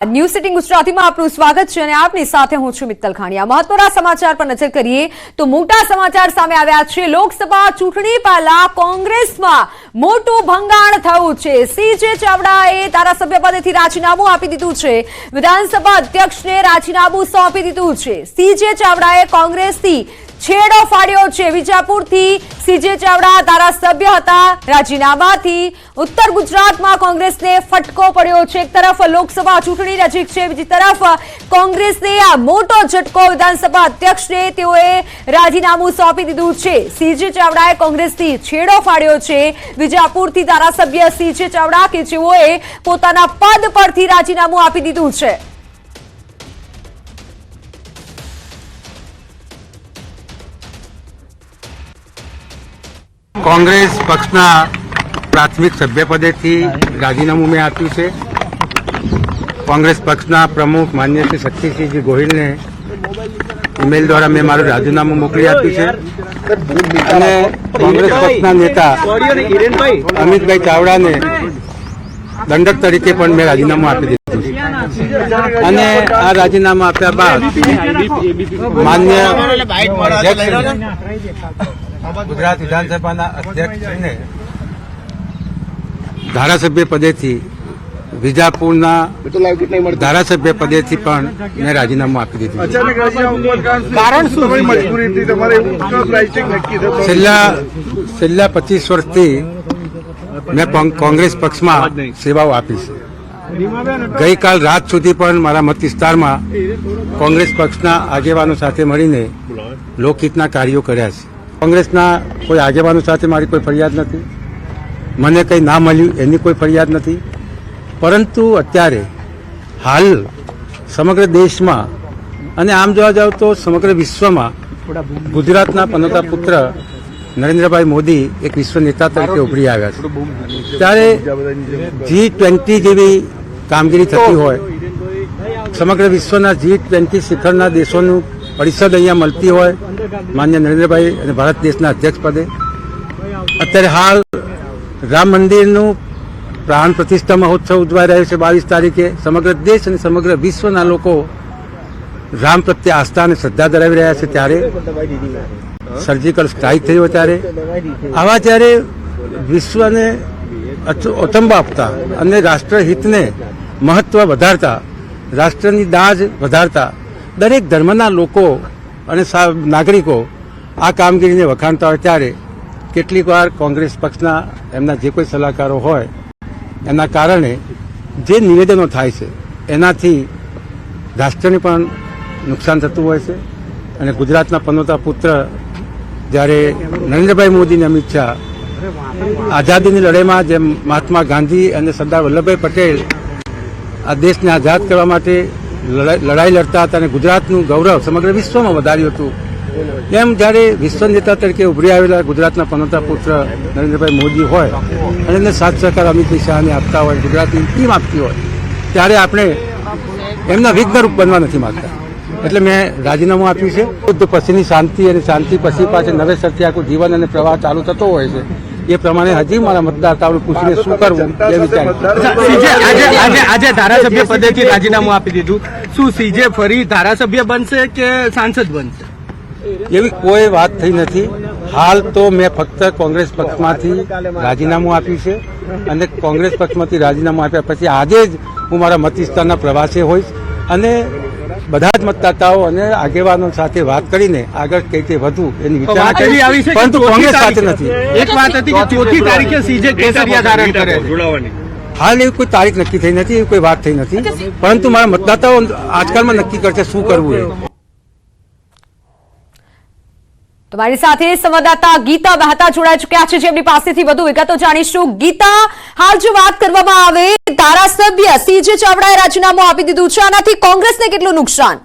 News sitting ગુજરાતીમાં આપનું સ્વાગત છે અને આપની સાથે હું છું મિત્તલ ખાણીયા મહત્વના સમાચાર પર નજર કરીએ તો મોટા સમાચાર સામે આવ્યા છે. લોકસભા ચૂંટણી પહેલા કોંગ્રેસમાં મોટું ભંગાણ થયું છે. સીજે ચાવડાએ ધારાસભ્ય પદેથી રાજીનામું આપી દીધું છે. વિધાનસભા અધ્યક્ષને રાજીનામું સોંપી દીધું છે. સીજે ચાવડાએ કોંગ્રેસથી છેડો ફાડ્યો છે. વિજાપુરથી સીજે ચાવડા ધારાસભ્ય હતા. રાજીનામાથી ઉત્તર ગુજરાતમાં કોંગ્રેસને ફટકો પડ્યો છે. એક તરફ લોકસભા ચૂંટણી નજીક છે. બીજી તરફ કોંગ્રેસને આ મોટો ઝટકો વિધાનસભા અધ્યક્ષને તેઓએ રાજીનામું સોંપી દીધું છે. સીજે ચાવડાએ કોંગ્રેસથી છેડો ફાડ્યો છે. વિજાપુરથી ધારાસભ્ય સીજે ચાવડા કે જેઓએ પોતાના પદ પરથી રાજીનામું આપી દીધું છે. કોંગ્રેસ પક્ષના પ્રાથમિક સભ્યપદેથી રાજીનામું મેં આપ્યું છે. કોંગ્રેસ પક્ષના પ્રમુખ માન્ય શ્રી શક્તિસિંહજી ગોહિલને ઈમેલ દ્વારા મેં મારું રાજીનામું મોકલી આપ્યું છે. અને કોંગ્રેસ પક્ષના નેતા અમિતભાઈ ચાવડાને દંડક તરીકે પણ મેં રાજીનામું આપી દીધું અને આ રાજીનામું આપ્યા બાદ માન્ય ગુજરાત વિધાનસભાના અધ્યક્ષને ધારાસભ્ય પદેથી વિજાપુરના ધારાસભ્ય પદેથી પણ મેં રાજીનામું આપી દીધું છેલ્લા છેલ્લા પચીસ વર્ષથી મેં કોંગ્રેસ પક્ષમાં સેવાઓ આપી છે. ગઈકાલ રાત સુધી પણ મારા મત વિસ્તારમાં કોંગ્રેસ પક્ષના આગેવાનો સાથે મળીને લોકહિતના કાર્યો કર્યા છે. કોંગ્રેસના કોઈ આગેવાનો સાથે મારી કોઈ ફરિયાદ નથી. મને કંઈ ના મળ્યું, એની કોઈ ફરિયાદ નથી. પરંતુ અત્યારે હાલ સમગ્ર દેશમાં અને આમ જોવા જાવ તો સમગ્ર વિશ્વમાં ગુજરાતના પનોતા પુત્ર નરેન્દ્રભાઈ મોદી એક વિશ્વ નેતા તરીકે ઉભરી આવ્યા છે. ત્યારે જી ટ્વેન્ટી જેવી કામગીરી થતી હોય, સમગ્ર વિશ્વના જી ટ્વેન્ટી શિખરના દેશોનું પરિષદ અહીંયા મળતી હોય, માન્ય નરેન્દ્રભાઈ અને ભારત દેશના અધ્યક્ષ પદે. અત્યારે હાલ રામ મંદિરનું પ્રાણ પ્રતિષ્ઠા મહોત્સવ ઉજવાઈ રહ્યો છે બાવીસ તારીખે. સમગ્ર દેશ અને સમગ્ર વિશ્વના લોકો રામ પ્રત્યે આસ્થા અને શ્રદ્ધા ધરાવી રહ્યા છે ત્યારે. સર્જિકલ સ્ટ્રાઇક થયો ત્યારે આવા ત્યારે વિશ્વને અચંબા આપતા અને રાષ્ટ્રહિતને મહત્વ વધારતા, રાષ્ટ્રની દાજ વધારતા દરેક ધર્મના લોકો અને નાગરિકો આ કામગીરીને વખાણતા હોય ત્યારે કેટલીક વાર કોંગ્રેસ પક્ષના એમના જે કોઈ સલાહકારો હોય, એના કારણે જે નિવેદનો થાય છે, એનાથી રાષ્ટ્રને પણ નુકસાન થતું હોય છે. અને ગુજરાતના પનોતા પુત્ર જ્યારે નરેન્દ્રભાઈ મોદી અમિત શાહ આઝાદીની લડાઈમાં જેમ મહાત્મા ગાંધી અને સરદાર વલ્લભભાઈ પટેલ આ દેશને આઝાદ કરવા માટે લડાઈ લડતા હતા અને ગુજરાતનું ગૌરવ સમગ્ર વિશ્વમાં વધાર્યું હતું. એમ જ્યારે વિશ્વ નેતા તરીકે ઉભરી આવેલા ગુજરાતના પનોતા પુત્ર નરેન્દ્રભાઈ મોદી હોય અને એને સાથ સહકાર અમિતભાઈ શાહને આપતા હોય, ગુજરાતની ટીમ આપતી હોય, ત્યારે આપણે એમના વિઘ્નરૂપ બનવા નથી માગતા. એટલે મેં રાજીનામું આપ્યું છે. શુદ્ધ પછીની શાંતિ અને શાંતિ પછી પાછળ નવેસરથી આખું જીવન અને પ્રવાહ ચાલુ થતો હોય છે. એ પ્રમાણે હજી મારા મતદાતાઓને પૂછીને શું કરવું એ વિચાર આજે આજે આજે ધારાસભ્ય પદેથી રાજીનામું આપી દીધું. શું સીજે ફરી ધારાસભ્ય બનશે કે સાંસદ બનશે? એવી કોઈ વાત થઈ નથી. હાલ તો મેં ફક્ત કોંગ્રેસ પક્ષમાંથી રાજીનામું આપ્યું છે અને કોંગ્રેસ પક્ષમાંથી રાજીનામું આપ્યા પછી આજે જ હું મારા મત વિસ્તારના પ્રવાસે હોઈશ. અને બધા જ મતદાતાઓ અને આગેવાનો સાથે વાત કરીને આગળ કઈ રીતે વધવું એની વિચારણા આવી છે પરંતુ કોંગ્રેસ સાથે તારીખે- નથી. એક વાત હતી કે ચોથી તારીખે સીજે કેસરિયા ધારણ કરે હાલ એવી કોઈ તારીખ નક્કી થઈ નથી એવી કોઈ વાત થઈ નથી. પરંતુ મારા મતદાતાઓ આજકાલમાં નક્કી કરશે શું કરવું એ. તમારી સાથે સંવાદદાતા ગીતા મહેતા જોડાઈ ચુક્યા છે. જેમની પાસેથી વધુ વિગતો જાણીશું. ગીતા, હાલ જો વાત કરવામાં આવે, ધારાસભ્ય સીજે ચાવડાએ રાજીનામું આપી દીધું છે. આનાથી કોંગ્રેસને કેટલું નુકસાન?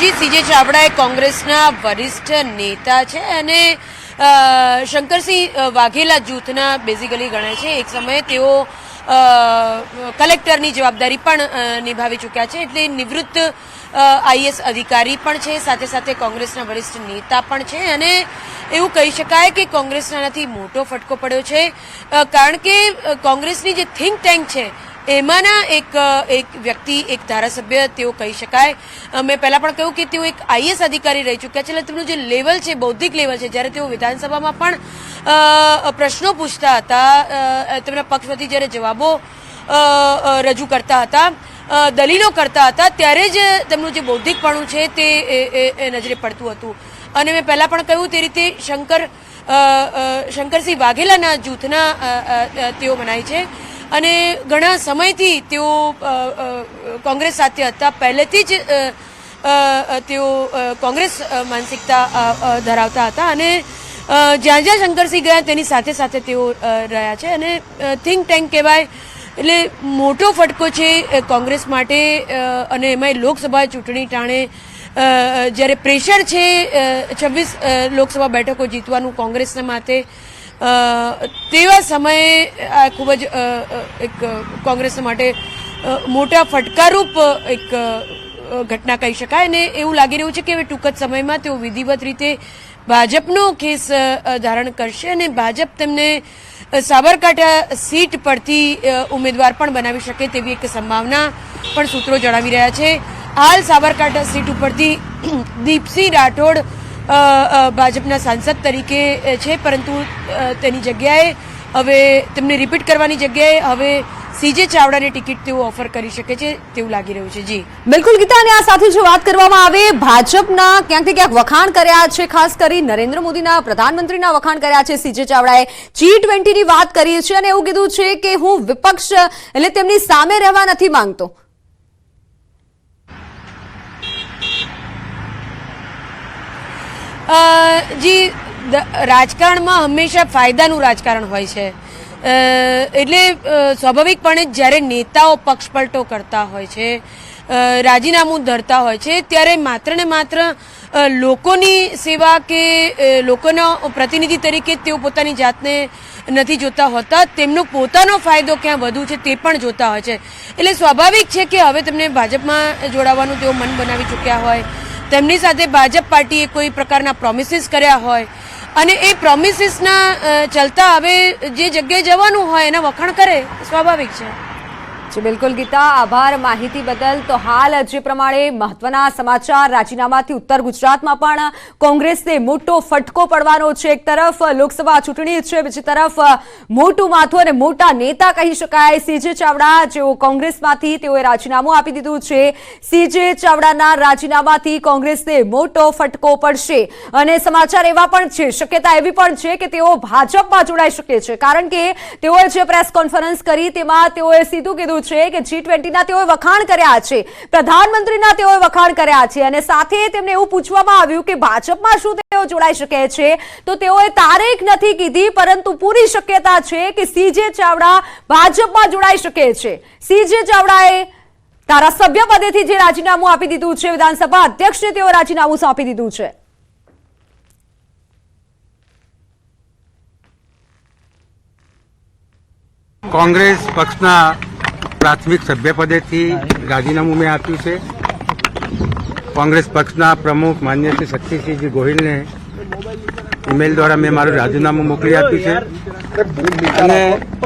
જી, સીજે ચાવડા એ કોંગ્રેસના વરિષ્ઠ નેતા છે અને શંકરસિંહ વાઘેલા જૂથના બેઝિકલી ગણાય છે. એક સમયે તેઓ કલેક્ટરની જવાબદારી પણ નિભાવી ચૂક્યા છે. એટલે નિવૃત્ત આઈએસ અધિકારી પણ છે. સાથે સાથે કોંગ્રેસના વરિષ્ઠ નેતા પણ છે. અને એવું કહી શકાય કે કોંગ્રેસનાથી મોટો ફટકો પડ્યો છે. કારણ કે કોંગ્રેસની જે થિંક ટેન્ક છે એમાંના એક એક વ્યક્તિ, એક ધારાસભ્ય તેઓ કહી શકાય. મેં પહેલાં પણ કહ્યું કે તેઓ એક આઈએસ અધિકારી રહી ચૂક્યા છે, એટલે તેમનું જે લેવલ છે, બૌદ્ધિક લેવલ છે, જ્યારે તેઓ વિધાનસભામાં પણ પ્રશ્નો પૂછતા હતા તેમના પક્ષમાંથી જ્યારે જવાબો રજૂ કરતા હતા દલીલો કરતા હતા, ત્યારે જ તેમનું જે બૌદ્ધિકપણું છે તે નજરે પડતું હતું. અને મેં પહેલાં પણ કહ્યું તે રીતે શંકર શંકરસિંહ વાઘેલાના જૂથના તેઓ મનાય છે. અને ઘણા સમયથી તેઓ કોંગ્રેસ સાથે હતા. પહેલેથી જ તેઓ કોંગ્રેસ માનસિકતા ધરાવતા હતા અને જ્યાં જ્યાં શંકરસિંહ ગયા તેની સાથે સાથે તેઓ રહ્યા છે. અને થિંક ટેન્ક કહેવાય એટલે મોટો ફટકો છે કોંગ્રેસ માટે અને એમાંય લોકસભા ચૂંટણી ટાણે જ્યારે પ્રેશર છે છવ્વીસ લોકસભા બેઠકો જીતવાનું કોંગ્રેસના માથે તેવા સમયે આ ખૂબ જ એક કોંગ્રેસ માટે મોટા ફટકારૂપ એક ઘટના કહી શકાય અને એવું લાગી રહ્યું છે કે હવે ટૂંક જ સમયમાં તેઓ વિધિવત રીતે ભાજપનો કેસ ધારણ કરશે અને ભાજપ તેમને સાબરકાંઠા સીટ પરથી ઉમેદવાર પણ બનાવી શકે તેવી એક સંભાવના પણ સૂત્રો જણાવી રહ્યા છે. હાલ સાબરકાંઠા સીટ ઉપરથી દીપસિંહ રાઠોડ ભાજપના સાંસદ તરીકે છે, પરંતુ તેની જગ્યાએ હવે તેમને રિપીટ કરવાની જગ્યાએ હવે સીજે ચાવડાની ટિકિટ તેઓ ઓફર કરી શકે છે તેવું લાગી રહ્યું છે. જી. બિલકુલ, ગીતા, અને આ સાથે જો વાત કરવામાં આવે, ભાજપના ક્યાંકથી ક્યાંક વખાણ કર્યા છે, ખાસ કરી નરેન્દ્ર મોદીના પ્રધાનમંત્રીના વખાણ કર્યા છે સીજે ચાવડાએ. જી ટ્વેન્ટીની વાત કરી છે અને એવું કીધું છે કે હું વિપક્ષ, એટલે તેમની સામે રહેવા નથી માંગતો. જી રાજકારણમાં હંમેશા ફાયદાનું રાજકારણ હોય છે. એટલે સ્વાભાવિકપણે જ્યારે નેતાઓ પક્ષપલટો કરતા હોય છે રાજીનામું ધરતા હોય છે, ત્યારે માત્ર ને માત્ર લોકોની સેવા કે લોકોના પ્રતિનિધિ તરીકે તેઓ પોતાની જાતને નથી જોતા હોતા, તેમનો પોતાનો ફાયદો ક્યાં વધુ છે તે પણ જોતા હોય છે. એટલે સ્વાભાવિક છે કે હવે તેમને ભાજપમાં જોડાવાનું તેઓ મન બનાવી ચૂક્યા હોય તેમની સાથે ભાજપ પાર્ટીએ કોઈ પ્રકારના પ્રોમિસીસ કર્યા હોય. અને એ પ્રોમિસીસના ચલતા હવે જે જગ્યાએ જવાનું હોય એના વખાણ કરે, સ્વાભાવિક છે. બિલકુલ ગીતા, આભાર માહિતી બદલ. તો હાલ જે પ્રમાણે મહત્વના સમાચાર રાજીનામાથી ઉત્તર ગુજરાતમાં પણ કોંગ્રેસને મોટો ફટકો પડવાનો છે. એક તરફ લોકસભા ચૂંટણી છે, બીજી તરફ મોટું માથું અને મોટા નેતા કહી શકાય. સીજે ચાવડા જેઓ કોંગ્રેસમાંથી તેઓએ રાજીનામું આપી દીધું છે. સીજે ચાવડાના રાજીનામાથી કોંગ્રેસને મોટો ફટકો પડશે. અને સમાચાર એવા પણ છે, શક્યતા એવી પણ છે કે તેઓ ભાજપમાં જોડાઈ શકે છે. કારણ કે તેઓએ જે પ્રેસ કોન્ફરન્સ કરી, તેમાં તેઓએ સીધું કીધું છે કે જી ટ્વેન્ટીના તેઓએ વખાણ કર્યા છે. પ્રધાનમંત્રીના તેઓએ વખાણ કર્યા છે અને સાથે તેમને એવું પૂછવામાં આવ્યું કે ભાજપમાં શું તેઓ જોડાઈ શકે છે? તો તેઓએ તારીખ નથી કીધી, પરંતુ પૂરી શક્યતા છે કે સીજે ચાવડા ભાજપમાં જોડાઈ શકે છે. સીજે ચાવડાએ ધારાસભ્ય પદેથી જે રાજીનામું આપી દીધું છે, વિધાનસભા અધ્યક્ષને તેઓ રાજીનામું સોંપી દીધું છે. કોંગ્રેસ પક્ષના પ્રાથમિક સભ્યપદેથી રાજીનામું મેં આપ્યું છે. કોંગ્રેસ પક્ષના પ્રમુખ માન્ય શ્રી શક્તિસિંહજી ગોહિલને ઈમેલ દ્વારા મેં મારું રાજીનામું મોકલી આપ્યું છે. અને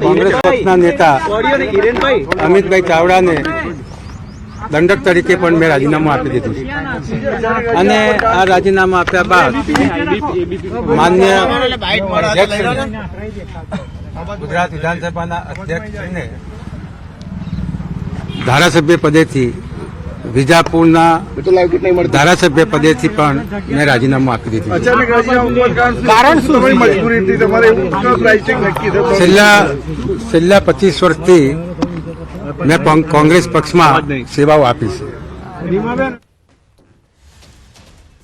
કોંગ્રેસ પક્ષના નેતા અમિતભાઈ ચાવડાને દંડક તરીકે પણ મેં રાજીનામું આપી દીધું અને આ રાજીનામું આપ્યા બાદ માન્ય ગુજરાત વિધાનસભાના અધ્યક્ષને ધારાસભ્ય પદેથી વિજાપુરના ધારાસભ્ય પદેથી પણ મેં રાજીનામું આપી દીધું કારણ શું? છેલ્લા છેલ્લા પચીસ વર્ષથી મેં કોંગ્રેસ પક્ષમાં સેવાઓ આપી છે.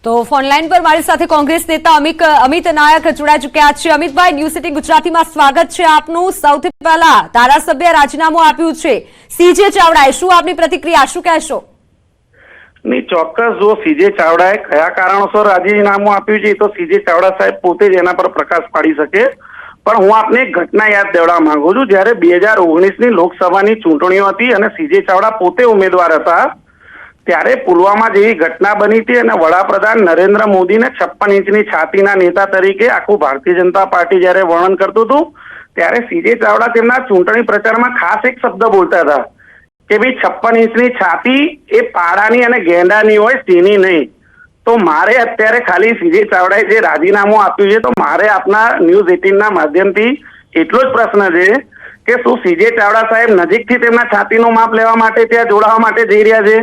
તો ફોનલાઈન પર મારી સાથે કોંગ્રેસ નેતા અમિત અમિત નાયક જોડાઈ ચુક્યા છે. અમિતભાઈ ન્યૂ સિટી ગુજરાતીમાં સ્વાગત છે આપનું. સૌથી પહેલા ધારાસભ્ય રાજીનામું આપ્યું છે. સીજે ચાવડાએ શું આપની પ્રતિક્રિયા? શું કહેશો? નહીં, ચોક્કસ જો સીજે ચાવડાએ કયા કારણોસર રાજીનામું આપ્યું છે તો સીજે ચાવડા સાહેબ પોતે જ એના પર પ્રકાશ પાડી શકે. પણ હું આપને એક ઘટના યાદ દેવડાવવા માંગુ છું. જ્યારે બે હજાર ઓગણીસની લોકસભાની ચૂંટણીઓ હતી અને સીજે ચાવડા પોતે ઉમેદવાર હતા ત્યારે પુલવામા જેવી ઘટના બની હતી અને વડાપ્રધાન નરેન્દ્ર મોદીને છપ્પન ઇંચની છાતીના નેતા તરીકે આખું ભારતીય જનતા પાર્ટી જ્યારે વર્ણન કરતું હતું, ત્યારે સીજે ચાવડા તેમના ચૂંટણી પ્રચારમાં ખાસ એક શબ્દ બોલતા હતા કે ભાઈ છપ્પન ઇંચની છાતી એ પાડાની અને ગેંડાની હોય સીની નહીં. તો મારે અત્યારે ખાલી સીજે ચાવડાએ જે રાજીનામું આપ્યું છે, તો મારે આપના ન્યૂઝ એટીનના માધ્યમથી એટલો જ પ્રશ્ન છે કે શું સીજે ચાવડા સાહેબ નજીકથી તેમના છાતીનું માપ લેવા માટે ત્યાં જોડાવા માટે જઈ રહ્યા છે?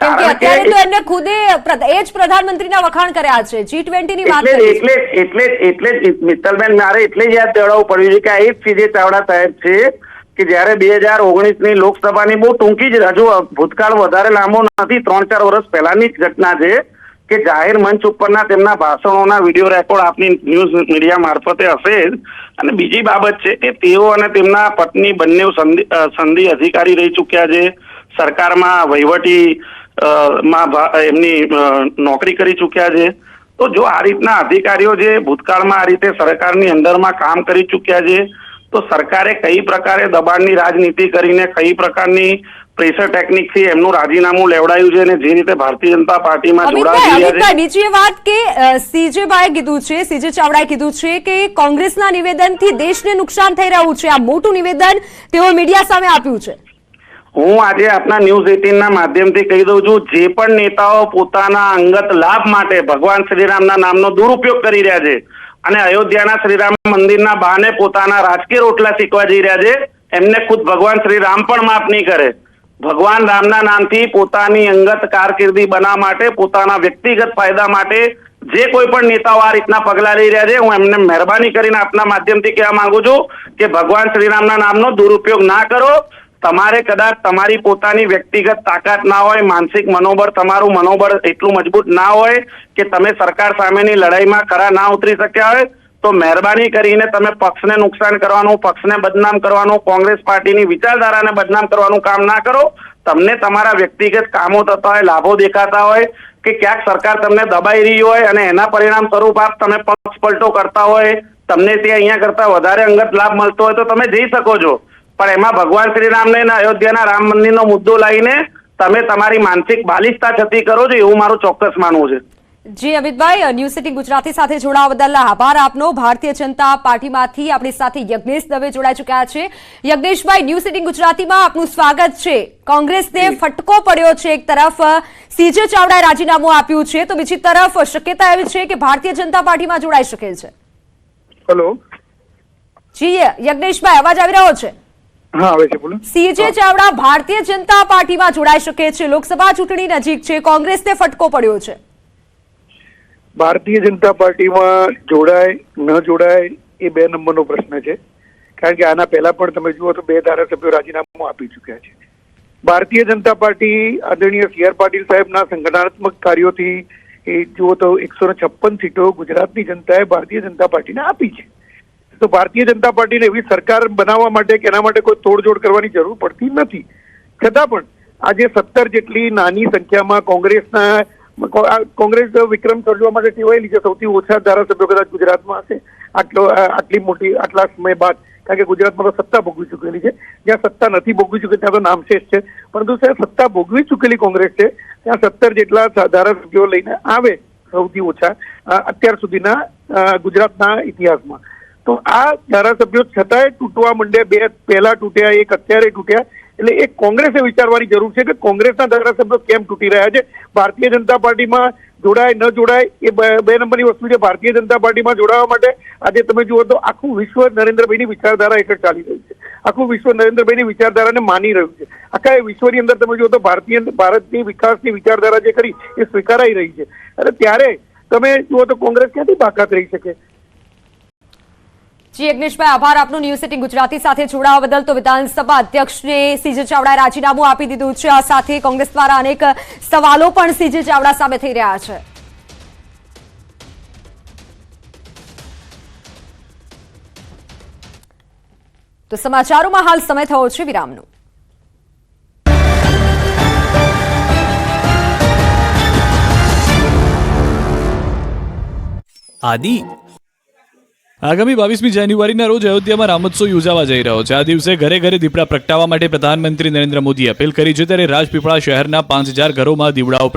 કેમ કે અત્યારે તો એમને ખુદે એ જ પ્રધાનમંત્રીના વખાણ કર્યા છે. જી ની વાત એટલે જ કરી છે. એટલે એટલે જ મિત્તલબેન મારે એટલે જ યાદ દેવડાવવું પડ્યું છે કે આ એ જ સીજે ચાવડા સાહેબ છે કે જ્યારે બે હજાર ઓગણીસની લોકસભાની બહુ ટૂંકી જ હજુ ભૂતકાળ વધારે લાંબો નથી ત્રણ ચાર વર્ષ પહેલાની જ ઘટના છે કે જાહેર મંચ ઉપરના તેમના ભાષણોના વીડિયો રેકોર્ડ આપની ન્યૂઝ મીડિયા મારફતે હશે જ. અને બીજી બાબત છે કે તેઓ અને તેમના પત્ની બંને સંધિ અધિકારી રહી ચૂક્યા છે. સરકારમાં વહીવટી માં એમની નોકરી કરી ચૂક્યા છે. તો જો આ રીતના અધિકારીઓ જે ભૂતકાળમાં આ રીતે સરકારની અંદરમાં કામ કરી ચૂક્યા છે તો સરકારે કઈ પ્રકારે દબાણની રાજનીતિ કરીને કઈ પ્રકારની પ્રેશર ટેકનિકથી એમનું રાજીનામું લેવડાયું છે અને જે રીતે ભારતીય જનતા પાર્ટીમાં રહ્યા છે? બીજી એ વાત કે સીજેભાઈ કીધું છે સીજે ચાવડાએ કીધું છે કે કોંગ્રેસના નિવેદનથી દેશને નુકસાન થઈ રહ્યું છે. આ મોટું નિવેદન તેઓ મીડિયા સામે આપ્યું છે. હું આજે આપના ન્યૂઝ એટીન ના માધ્યમથી કહી દઉં છું, જે પણ નેતાઓ પોતાના અંગત લાભ માટે ભગવાન શ્રીરામના નામનો દુરુપયોગ કરી રહ્યા છે અને અયોધ્યાના શ્રીરામ મંદિરના બહાને પોતાના રાજકીય રોટલા શીખવા જઈ રહ્યા છે, એમને ખુદ ભગવાન શ્રી રામ પણ માફ નહીં કરે. ભગવાન રામના નામથી પોતાની અંગત કારકિર્દી બનાવવા માટે, પોતાના વ્યક્તિગત ફાયદા માટે જે કોઈ પણ નેતાઓ આ રીતના પગલાં લઈ રહ્યા છે, હું એમને મહેરબાની કરીને આપના માધ્યમથી કહેવા માંગુ છું કે ભગવાન શ્રીરામના નામનો દુરુપયોગ ના કરો. તમારે કદાચ તમારી પોતાની વ્યક્તિગત તાકાત ના હોય, માનસિક મનોબળ તમારું મનોબળ એટલું મજબૂત ના હોય કે તમે સરકાર સામેની લડાઈમાં ખરા ના ઉતરી શક્યા હોય, તો મહેરબાની કરીને તમે પક્ષને નુકસાન કરવાનું, પક્ષને બદનામ કરવાનું, કોંગ્રેસ પાર્ટીની વિચારધારાને બદનામ કરવાનું કામ ના કરો. તમને તમારા વ્યક્તિગત કામો થતા હોય, લાભો દેખાતા હોય કે ક્યાંક સરકાર તમને દબાઈ રહી હોય અને એના પરિણામ સ્વરૂપ આપ તમે પક્ષ પલટો કરતા હોય, તમને તે અહીંયા કરતા વધારે અંગત લાભ મળતો હોય તો તમે જઈ શકો છો. પણ એમાં ભગવાન શ્રીરામને રામને અયોધ્યાના રામ મંદિરનો મુદ્દો લઈને તમે તમારી માનસિક બાલિશતા છતી કરો છો એવું મારું ચોક્કસ માનવું છે. જી અમિતભાઈ ન્યૂઝ સિટી ગુજરાતી સાથે જોડાવા બદલ આભાર આપનો. ભારતીય જનતા પાર્ટીમાંથી આપણી સાથે યજ્ઞેશ દવે જોડાઈ ચુક્યા છે. યજ્ઞેશભાઈ ન્યૂઝ સિટી ગુજરાતીમાં આપનું સ્વાગત છે. કોંગ્રેસને ફટકો પડ્યો છે એક તરફ. સીજે ચાવડાએ રાજીનામું આપ્યું છે. તો બીજી તરફ શક્યતા એવી છે કે ભારતીય જનતા પાર્ટીમાં જોડાઈ શકે છે. હેલો. જી યજ્ઞેશભાઈ અવાજ આવી રહ્યો છે? સીજે ચાવડા ભારતીય જનતા પાર્ટીમાં જોડાઈ શકે છે. લોકસભા ચૂંટણી નજીક છે. કોંગ્રેસને ફટકો પડ્યો છે. ભારતીય જનતા પાર્ટીમાં જોડાય ન જોડાય એ બે નંબરનો પ્રશ્ન છે. કારણ કે આના પહેલા પણ તમે જુઓ તો બે ધારાસભ્યો રાજીનામું આપી ચૂક્યા છે. ભારતીય જનતા પાર્ટી આદરણીય સી આર પાટીલ સાહેબના સંગઠનાત્મક કાર્યોથી એ જુઓ તો એકસો છપ્પન સીટો ગુજરાતની જનતાએ ભારતીય જનતા પાર્ટીને આપી છે. તો ભારતીય જનતા પાર્ટીને એવી સરકાર બનાવવા માટે કે એના માટે કોઈ તોડજોડ કરવાની જરૂર પડતી નથી. છતાં પણ આજે સત્તર જેટલી નાની સંખ્યામાં કોંગ્રેસના, કોંગ્રેસ વિક્રમ સર્જવા માટે ટેવાયેલી છે. સૌથી ઓછા ધારાસભ્યો કદાચ ગુજરાતમાં હશે. આટલો, આટલી મોટી, આટલા સમય બાદ, કારણ કે ગુજરાતમાં તો સત્તા ભોગવી ચૂકેલી છે. જ્યાં સત્તા નથી ભોગવી ચૂકી, ત્યાં તો નામશેષ છે. પરંતુ સાહેબ સત્તા ભોગવી ચૂકેલી કોંગ્રેસ છે, ત્યાં સત્તર જેટલા ધારાસભ્યો લઈને આવે સૌથી ઓછા અત્યાર સુધીના ગુજરાતના ઇતિહાસમાં. તો આ ધારાસભ્યો છતાંય તૂટવા માંડે બે પહેલા તૂટ્યા, એક અત્યારે તૂટ્યા. એટલે એ કોંગ્રેસે વિચારવાની જરૂર છે કે કોંગ્રેસના ધારાસભ્યો કેમ તૂટી રહ્યા છે? ભારતીય જનતા પાર્ટીમાં જોડાય, ન જોડાય, એ બે- નંબરની વસ્તુ છે ભારતીય જનતા પાર્ટીમાં જોડાવા માટે. આજે તમે જુઓ તો આખું વિશ્વ નરેન્દ્રભાઈની વિચારધારા હેઠળ ચાલી રહ્યું છે. આખું વિશ્વ નરેન્દ્રભાઈની વિચારધારાને માની રહ્યું છે. આખા એ વિશ્વની અંદર તમે જુઓ તો ભારતીય ભારતની વિકાસની વિચારધારા જે કરી એ સ્વીકારાઈ રહી છે. અને ત્યારે તમે જુઓ તો કોંગ્રેસ ક્યાંથી બાકાત રહી શકે? જી યજ્ઞેશભાઈ આભાર. આપનો ન્યૂઝ સિટી ગુજરાતી સાથે જોડાવા બદલ તો વિધાનસભા અધ્યક્ષને સીજે ચાવડાએ રાજીનામું આપી દીધું છે. આ સાથે કોંગ્રેસ દ્વારા અનેક સવાલો પણ સીજે ચાવડા સામે થઈ રહ્યા છે. તો સમાચારોમાં હાલ સમય થયો છે વિરામનો. આદિ આગામી બાવીસમી જાન્યુઆરીના રોજ અયોધ્યામાં રામોત્સવ યોજાવા જઈ રહ્યો છે. આ દિવસે ઘરે ઘરે દીપડા પ્રગટાવવા માટે પ્રધાનમંત્રી નરેન્દ્ર મોદીએ અપીલ કરી છે. ત્યારે રાજપીપળા શહેરના પાંચ હજાર ઘરોમાં દીવડાઓ